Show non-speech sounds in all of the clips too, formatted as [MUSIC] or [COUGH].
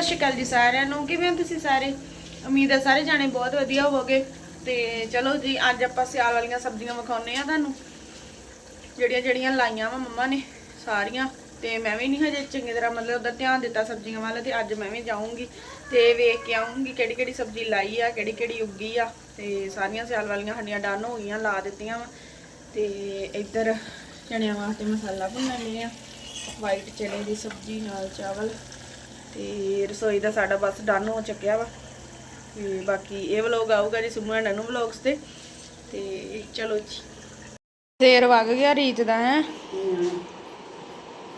ਸਤਿ ਸ਼੍ਰੀ ਅਕਾਲ ਜੀ ਸਾਰਿਆਂ ਨੂੰ। ਕਿਵੇਂ ਹੋ ਤੁਸੀਂ ਸਾਰੇ? ਉਮੀਦ ਹੈ ਸਾਰੇ ਜਾਣੇ ਬਹੁਤ ਵਧੀਆ ਹੋਵੋਗੇ। ਤੇ ਚਲੋ ਜੀ, ਅੱਜ ਆਪਾਂ ਸਿਆਲ ਵਾਲੀਆਂ ਸਬਜ਼ੀਆਂ ਵਿਖਾਉਨੇ ਆ ਤੁਹਾਨੂੰ। ਜਿਹੜੀਆਂ ਜਿਹੜੀਆਂ ਲਾਈਆਂ ਵਾ ਮੰਮਾ ਨੇ, ਸਾਰੀਆਂ। ਤੇ ਮੈਂ ਵੀ ਨਹੀਂ ਹਜੇ ਚੰਗੀ ਤਰ੍ਹਾਂ ਮਤਲਬ ਉਹਦਾ ਧਿਆਨ ਦਿੱਤਾ ਸਬਜ਼ੀਆਂ ਵੱਲ ਤੇ ਅੱਜ ਮੈਂ ਵੀ ਜਾਊਂਗੀ। ਤੇ ਵੇਖ ਕੇ ਆਊਂਗੀ ਕਿਹੜੀ ਕਿਹੜੀ ਸਬਜ਼ੀ ਲਾਈ ਆ, ਕਿਹੜੀ ਕਿਹੜੀ ਉੱਗੀ ਆ। ਤੇ ਸਾਰੀਆਂ ਸਿਆਲ ਵਾਲੀਆਂ ਹੱਡੀਆਂ ਡਨ ਹੋ ਗਈਆਂ, ਲਾ ਦਿੱਤੀਆਂ ਵਾ। ਤੇ ਇੱਧਰ ਚਣਿਆਂ ਵਾਸਤੇ ਮਸਾਲਾ ਭੁੰਨਣ ਲਿਆ ਵਾਈਟ ਚਨੇ ਦੀ ਸਬਜ਼ੀ, ਨਾਲ ਚਾਵਲ। ਤੇ ਰਸੋਈ ਦਾ ਸਾਡਾ ਬਸ ਡਨ ਹੋ ਚੁੱਕਿਆ ਵਾ। ਤੇ ਬਾਕੀ ਇਹ ਵਲੋਗ ਆਊਗਾ ਜੀ ਸੁਮਨ ਨਨੂ ਵਲੋਗਸ ਤੇ। ਤੇ ਚਲੋ ਜੀ। ਦੇਰ ਵਗ ਗਿਆ ਰੀਤ ਦਾ ਹੈ?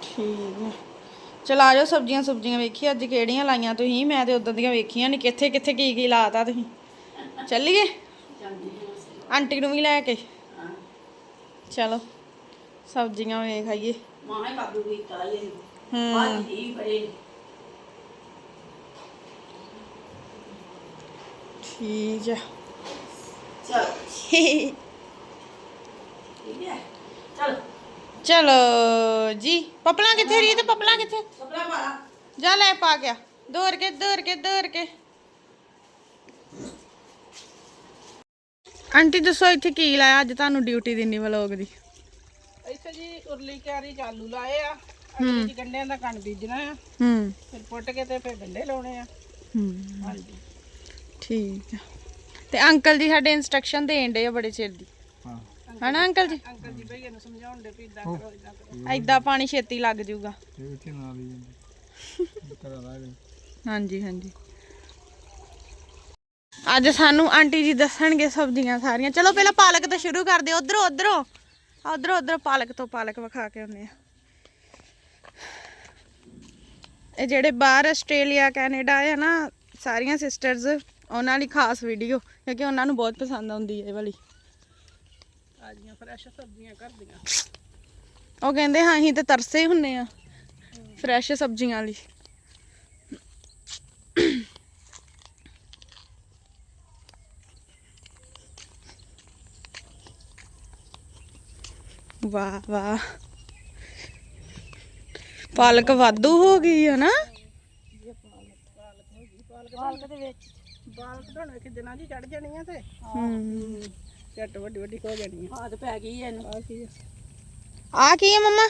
ਠੀਕ ਹੈ ਚਲ ਆ ਜਾਓ ਸਬਜ਼ੀਆਂ ਸਬਜ਼ੀਆਂ ਵੇਖੀ ਅੱਜ ਕਿਹੜੀਆਂ ਲਾਈਆਂ ਤੁਸੀਂ? ਮੈਂ ਤੇ ਉਦੋਂ ਦੀਆਂ ਵੇਖੀਆਂ ਨਹੀਂ ਕਿੱਥੇ ਕਿੱਥੇ ਕੀ ਕੀ ਲਾਤਾ ਤੁਸੀਂ? ਚੱਲੀਏ? ਆਂਟੀ ਨੂੰ ਵੀ ਲੈ ਕੇ। ਚਲੋ ਸਬਜ਼ੀਆਂ ਵੇਖ ਆਈਏ। ਮਾਂ ਕਾਬੂ ਕੀਤਾ ਇਹ। ਹੂੰ। ਦੀ ਬੜੇ ਠੀਕ ਹੈ ਚਲ। ਠੀਕ ਹੈ। ਚਲ। ਚਲੋ ਜੀ ਪਪਲਾਂ ਕਿੱਥੇ ਰੀਤ? ਪਪਲਾਂ ਕਿੱਥੇ? ਕਪੜਾ ਮਾਰਾ ਜਾ ਲੈ ਪਾ ਗਿਆ ਦੌੜ ਕੇ ਦੌੜ ਕੇ ਦੌੜ ਕੇ। ਆਂਟੀ ਦੱਸੋ ਇੱਥੇ ਕੀ ਲਾਇਆ? ਅੱਜ ਤੁਹਾਨੂੰ ਡਿਊਟੀ ਦਿੰਨੀ ਵਲੋਗ ਦੀ। ਇੱਥੇ ਜੀ ਉਰਲੀ ਕਿਆਰੀ ਆਲੂ ਲਾਏ ਆ। ਅਗਲੀ ਜੀ ਗੰਢਿਆਂ ਦਾ ਕਣ ਬੀਜਣਾ ਆ। ਹੂੰ। ਫਿਰ ਪੁੱਟ ਕੇ ਤੇ ਫਿਰ ਗੰਢੇ ਲਾਉਣੇ ਆ। ਹੂੰ। ਹਾਂਜੀ। ਠੀਕ ਹੈ ਤੇ ਅੰਕਲ ਜੀ ਸਾਡੇ ਇਨਸਟਰਕਸ਼ਨ ਦੇਣ ਡੇ ਆ ਬੜੇ ਚਿਰ ਦੀ। ਹਨਾ ਅੰਕਲ ਜੀ? ਅੰਕਲ ਜੀ ਭਈਆ ਨੂੰ ਸਮਝਾਉਣ ਦੇ ਵੀ ਇਦਾਂ ਕਰੋ ਇਦਾਂ ਕਰੋ। ਐਦਾਂ ਪਾਣੀ ਛੇਤੀ ਲੱਗ ਜਾਊਗਾ। ਇੱਥੇ ਨਾਲ ਹੀ ਜਾਂਦੇ। [LAUGHS] ਕਰਾ ਲਾਗੇ ਹਾਂਜੀ ਹਾਂਜੀ। ਅੱਜ ਸਾਨੂੰ ਆਂਟੀ ਜੀ ਦੱਸਣਗੇ ਸਬਜ਼ੀਆਂ ਸਾਰੀਆਂ। ਚਲੋ ਪਹਿਲਾਂ ਪਾਲਕ ਤੋਂ ਸ਼ੁਰੂ ਕਰਦੇ ਉਧਰੋਂ ਉਧਰੋਂ। ਉਧਰੋਂ ਉਧਰੋਂ ਪਾਲਕ ਤੋਂ ਪਾਲਕ ਵਿਖਾ ਕੇ ਆਉਂਦੇ ਆ ਇਹ ਜਿਹੜੇ ਬਾਹਰ ਆਸਟ੍ਰੇਲੀਆ ਕੈਨੇਡਾ ਆ ਨਾ ਸਾਰੀਆਂ ਸਿਸਟਰਸ ਉਹਨਾਂ ਲਈ ਖਾਸ ਵੀਡੀਓ ਕਿਉਂਕਿ ਉਹਨਾਂ ਨੂੰ ਬਹੁਤ ਪਸੰਦ ਆਉਂਦੀ ਹੈ ਇਹ ਵਾਲੀ। ਤਾਜ਼ੀਆਂ ਫਰੈਸ਼ ਸਬਜ਼ੀਆਂ ਕਰਦੀਆਂ। ਉਹ ਕਹਿੰਦੇ ਹਾਂ ਅਸੀਂ ਤੇ ਤਰਸੇ ਹੀ ਹੁੰਨੇ ਆ ਫਰੈਸ਼ ਸਬਜ਼ੀਆਂ ਲਈ। ਵਾਹ ਵਾਹ। ਪਾਲਕ ਵਾਧੂ ਹੋ ਗਈ ਹੈ ਨਾ? ਪਾਲਕ ਦੇ ਵਿੱਚ ਪਾਲਕ ਤਾਂ ਹੁਣ ਕਿ ਦਿਨਾਂ 'ਚ ਚੜ ਜਾਣੀਆਂ ਤੇ। ਹੂੰ। ਝੱਟ ਵੱਡੀ ਵੱਡੀ ਹੋ ਜਾਣੀ ਆ। ਆਦ ਪੈ ਗਈ ਇਹਨੂੰ। ਆ ਕੀ ਆ? ਆ ਕੀ ਹੈ ਮੰਮਾ?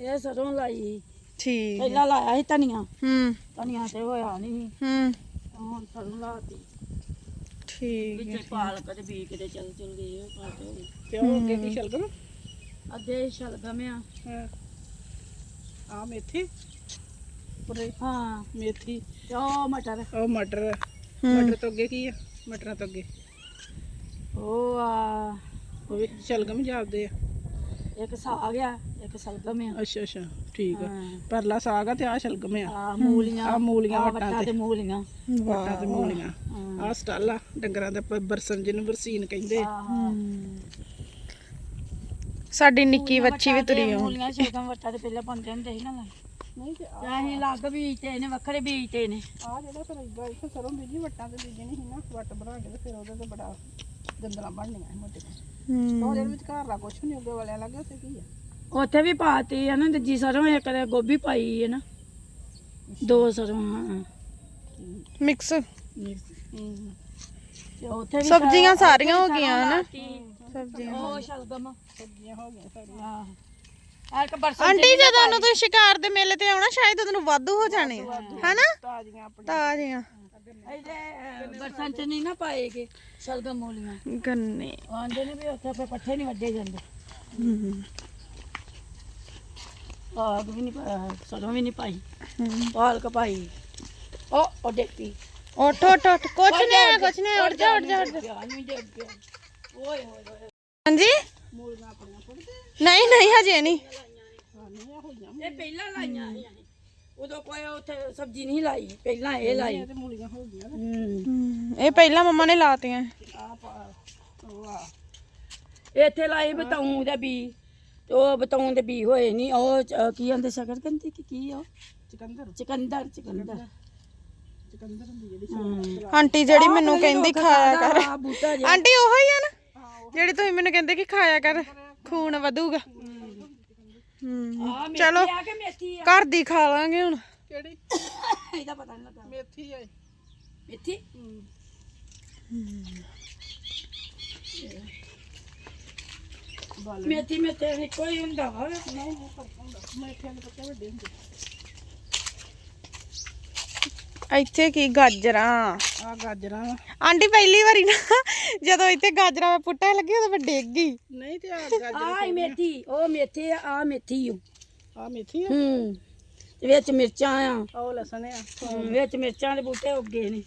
ਇਹ ਸਰੋਂ ਲਾਈ ਠੀਕ ਪਹਿਲਾਂ ਲਾਇਆ ਸੀ ਧਨੀਆ। ਹੂੰ। ਧਨੀਆ ਤੇ ਹੋਇਆ ਨਹੀਂ ਹੂੰ। ਹੁਣ ਸਰੋਂ ਲਾਤੀ ਠੀਕ ਹੈ ਵਿੱਚ ਪਾਲਕ ਤੇ ਬੀਜ ਕੇ ਤੇ ਚੱਲ ਚੱਲ ਗਏ ਉਹ ਪਾਤੇ ਹੋ ਗਏ ਤੇ ਉਹ ਅੱਗੇ ਕੀ ਸ਼ਲਗਮ? ਅੱਧੇ ਸ਼ਲਗਮ ਆ। ਹਾਂ। ਆ ਮੇਥੀ? ਪੂਰੇ ਹਾਂ। ਮੇਥੀ। ਤੇ ਉਹ ਮਟਰ। ਉਹ ਮਟਰ। ਮਟਰ ਤੋਂ ਅੱਗੇ ਕੀ ਆ? ਮਟਰਾਂ ਤੋਂ ਅੱਗੇ। ਉਹ ਆ। ਉਹ ਵੀ ਸ਼ਲਗਮ ਜਾਪਦੇ ਆ। ਇੱਕ ਸਾਗ ਆ ਇੱਕ ਸ਼ਲਗਮ ਆ। ਅੱਛਾ ਅੱਛਾ। ਠੀਕ ਆ। ਹਾਂ। ਪਰਲਾ ਸਾਗ ਆ ਤੇ ਆ ਸ਼ਲਗਮ ਆ। ਆ ਮੂਲੀਆਂ ਆ ਮੂਲੀਆਂ ਆਹ ਵੱਟਾਂ ਵੱਟਾਂ ਤੇ ਤੇ। ਮੂਲੀਆਂ। ਵੱਟਾਂ ਤੇ ਮੂਲੀਆਂ। ਆ ਸਟਾਲ ਆ ਡੰਗਰਾਂ ਦਾ ਪ- ਬਰਸਨ ਜਿਹਨੂੰ ਬਰਸੀਨ ਕਹਿੰਦੇ ਆ। ਆਹ ਸਾਡੀ ਨਿੱਕੀ ਬੱਚੀ ਵੀ ਤੁਰੀ ਆਉਂ ਮੂਲੀਆਂ ਸ਼ਲਗਮ ਵੱਟਾਂ ਤੇ ਪਹਿਲਾਂ ਪਾਉਂਦੇ ਹੁੰਦੇ ਸੀ ਨਾ। ਨਹੀਂ ਤੇ ਤੇ ਅਸੀਂ ਲੱਗ ਬੀਜਤੇ ਨੇ ਵੱਖਰੇ ਬੀਜਤੇ ਨੇ। ਆ ਜਿਹੜਾ ਫਿਰ ਇਦਾਂ ਇੱਥੇ ਸਰੋਂ ਬੀਜੀ ਵੱਟਾਂ ਤੇ ਬੀਜਣੀ ਸੀ ਨਾ ਵੱਟ ਬਣਾ ਕੇ ਤੇ ਫਿਰ ਉਹਦੇ ਤੇ ਬੜਾ ਗੰਦਲਾਂ ਬਣਨੀਆਂ ਸੀ ਮੋਟੀਆਂ ਉਹਦੇ ਵਿੱਚ ਘਰ ਦਾ ਕੁਛ ਨਹੀਂ ਅੱਗੇ ਵਾਲਿਆਂ ਲੱਗੇ ਉੱਥੇ ਕੀ ਆ? ਉੱਥੇ ਵੀ ਪਾਤੀ ਆ ਨਾ ਦੂਜੀ ਸਰੋਂ ਇੱਕ ਤੇ ਗੋਭੀ ਪਾਈ ਹੈ ਨਾ। ਦੋ ਸਰੋਂ ਹਾਂ ਮਿਕਸ। ਤੇ ਉੱਥੇ ਵੀ ਸਬਜ਼ੀਆਂ ਸਾਰੀਆਂ ਹੋ ਗਈਆਂ ਹਨਾ ਸਬਜ਼ੀਆਂ ਉਹ ਸ਼ਲਗਮ। ਸਬਜ਼ੀਆਂ ਹੋ ਗਈਆਂ ਸਾਰੀਆਂ। ਆਹ। ਇੱਕ ਬਰਸਨ ਆਂਟੀ ਜਦੋਂ ਨੂੰ ਤੁਸੀਂ ਸ਼ਿਕਾਰ ਦੇ ਮੇਲੇ ਤੇ ਆਉਣਾ ਸ਼ਾਇਦ ਤੁਹਾਨੂੰ ਵਾਧੂ ਹੋ ਜਾਣੇ ਆ। ਹਨਾ? ਤਾਜ਼ੀਆਂ ਆਪਣੀਆਂ। ਤਾਜ਼ੀਆਂ। ਇਹਦੇ ਬਰਸਨ ਚ ਨਹੀਂ ਨਾ ਪਾਏਗੇ ਸ਼ਲਗਮ ਮੂਲੀਆਂ। ਗੰਨੇ। ਆਂਦੇ ਨੇ ਵੀ ਉੱਥੇ ਫਿਰ ਪੱਠੇ ਨਹੀਂ ਵੱਡੇ ਜਾਂਦੇ। ਹੂੰ। ਆਗ ਵੀ ਨਹੀਂ ਪਾਇਆ ਸਰੋਂ ਵੀ ਨਹੀਂ ਪਾਈ। ਪਾਲਕ ਪਾਈ। ਉਹ ਉਹ ਦੇਖੀ ਉੱਠ ਉੱਠ ਉੱਠ। ਕੁਛ ਨਹੀਂ ਕੁਛ ਨਹੀਂ ਉੱਠ ਜਾ ਉੱਠ ਜਾ ਉੱਠ ਜਾ। ਓਏ ਹੋਏ ਹੋਏ ਹਾਂਜੀ? ਨਹੀਂ ਨਹੀਂ ਹਜੇ ਨਹੀਂ। ਇਹ ਪਹਿਲਾਂ ਲਾਈਆਂ ਸੀ ਅਸੀਂ। ਉਦੋਂ ਕੋਈ ਉੱਥੇ ਸਬਜ਼ੀ ਨਹੀਂ ਲਾਈ ਪਹਿਲਾਂ ਇਹ ਲਾਈ। ਤੇ ਮੂਲੀਆਂ ਹੋ ਗਈਆਂ ਹੂੰ। ਹਮ, ਇਹ ਪਹਿਲਾਂ ਮੰਮਾ ਨੇ ਲਾਤੀਆਂ। ਇੱਥੇ ਲਾਈ ਬਤਾਉਂ ਦਾ ਬੀ ਤੇ ਉਹ ਬਤਾਉਂ ਦੇ ਬੀ ਹੋਏ ਨਹੀਂ ਉਹ ਚ- ਕੀ ਕਹਿੰਦੇ ਸ਼ਕਰ ਕਹਿੰਦੇ ਕਿ ਕੀ ਆ ਉਹ? ਚਿਕੰਦਰ। ਚਕੰਦਰ ਚਕੰਦਰ। ਚਿਕੰਦਰ ਹੁੰਦੀ ਜਿਹੜੀ ਆਂਟੀ ਜਿਹੜੀ ਮੈਨੂੰ ਕਹਿੰਦੀ ਖਾਇਆ ਕਰ। ਆ ਬੂਟਾ ਜਿਹਾ। ਆਂਟੀ ਉਹੋ ਹੀ ਆ ਨਾ। ਜਿਹੜੀ ਤੁਸੀਂ ਮੈਨੂੰ ਕਹਿੰਦੇ ਕਿ ਖਾਇਆ ਕਰ ਖੂਨ ਵਧੂਗਾ। ਹੂੰ। ਆ ਚਲੋ ਮੇਥੀ ਘਰ ਦੀ ਖਾ ਲਾਂਗੇ ਹੁਣ। ਕਿਹੜੀ? ਇਹਦਾ ਪਤਾ ਲੱਗਾ। ਮੇਥੀ ਹੈ ਮੇਥੀ? ਮੇਥੀ ਮੇਥੇ ਹੀ ਹੁੰਦਾ ਵਾ। ਨਹੀਂ ਨਹੀਂ ਹੁੰਦਾ। ਮੇਥੀਆਂ ਦੇ ਪੱਤੇ ਵੱਡੇ ਹੁੰਦੇ। ਇੱਥੇ ਕੀ ਗਾਜਰਾਂ? ਆ ਗਾਜਰਾਂ ਆਂਟੀ ਪਹਿਲੀ ਵਾਰੀ ਨਾ ਜਦੋਂ ਇੱਥੇ ਗਾਜਰਾਂ ਮੈਂ ਪੁੱਟਾ ਲੱਗੀ ਉਦੋਂ ਮੈਂ ਡਿੱਗ ਗਈ। ਨਹੀਂ ਤੇ ਆ ਗਾਜਰ ਆਹ ਹੀ ਮੇਥੀ ਉਹ ਮੇਥੇ ਆ ਆਹ ਮੇਥੀ ਓ ਆ ਮੇਥੀ ਆ? ਹੂੰ ਤੇ ਵਿੱਚ ਮਿਰਚਾਂ ਆ। ਉਹ ਲਸਣ ਆ। ਹੂੰ, ਵਿੱਚ ਮਿਰਚਾਂ ਦੇ ਬੂਟੇ ਉੱਗੇ ਨੇ।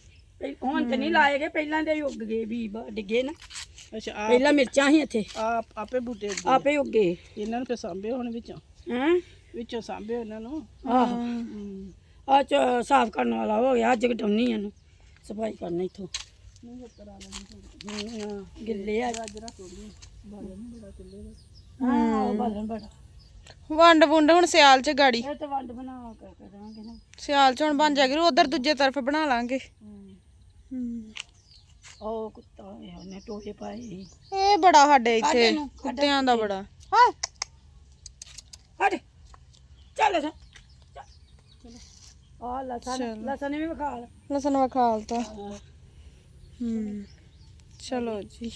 ਹੁਣ ਤੇ ਨਹੀਂ ਲਾਏ ਗਏ ਪਹਿਲਾਂ ਦੇ ਹੀ ਉੱਗ ਗਏ ਵੀ ਬ- ਡਿੱਗੇ ਨਾ। ਅੱਛਾ ਆ ਪਹਿਲਾਂ ਮਿਰਚਾਂ ਸੀ ਇੱਥੇ। ਆ ਆਪੇ ਬੂਟੇ। ਆਪੇ ਉੱਗੇ। ਇਹਨਾਂ ਨੂੰ ਫਿਰ ਸਾਂਭੇ ਹੁਣ ਵਿੱਚੋਂ। ਹੈਂ? ਵਿੱਚੋਂ ਸਾਂਭੇ ਇਹਨਾਂ ਨੂੰ। ਆਹ। ਹੂੰ ਆ ਸਾਫ਼ ਕਰਨ ਵਾਲਾ ਹੋ ਗਿਆ ਅੱਜ ਕਟਾਉਣੀ ਇਹਨੂੰ। ਸਫ਼ਾਈ ਕਰਨਾ ਇੱਥੋਂ। ਨਹੀਂ ਉੱਤਰ ਆ ਲੈਣੀ ਹੂੰ, ਹਾਂ, ਗਿੱਲੇ ਆ। ਗਾਜਰਾਂ ਥੋੜੀਆਂ ਬਾਲਣ ਬੜਾ ਚੁੱਲੇ ਦਾ। ਹਾਂ ਉਹ ਬਾਲਣ ਬੜਾ। ਵੰਡ ਵੁੰਡ ਹੁਣ ਸਿਆਲ ਚ ਗਾੜੀ। ਇਹ ਤਾਂ ਵੰਡ ਬਣਾ ਕੇ ਕਰਾਂਗੇ ਨਾ। ਸਿਆਲ ਚ ਹੁਣ ਬਣ ਜਾਗੀ ਉਧਰ ਦੂਜੇ ਤਰਫ ਬਣਾ ਲਾਂਗੇ। ਉਹ ਕੁੱਤਾ ਉਹਨੇ ਟੋਏ ਪਾਏ। ਇਹ ਬੜਾ ਸਾਡੇ ਇੱਥੇ ਕੁੱਤਿਆਂ ਦਾ ਬੜਾ। ਹਾਂ। ਹਟ। ਚੱਲ ਜਾ ਆ ਲਸਣ ਲਸਣ ਵੀ ਵਿਖਾ ਲੈ। ਲਸਣ ਵਖਾਲ ਤਾਂ। ਹੂੰ ਚਲੋ ਜੀ।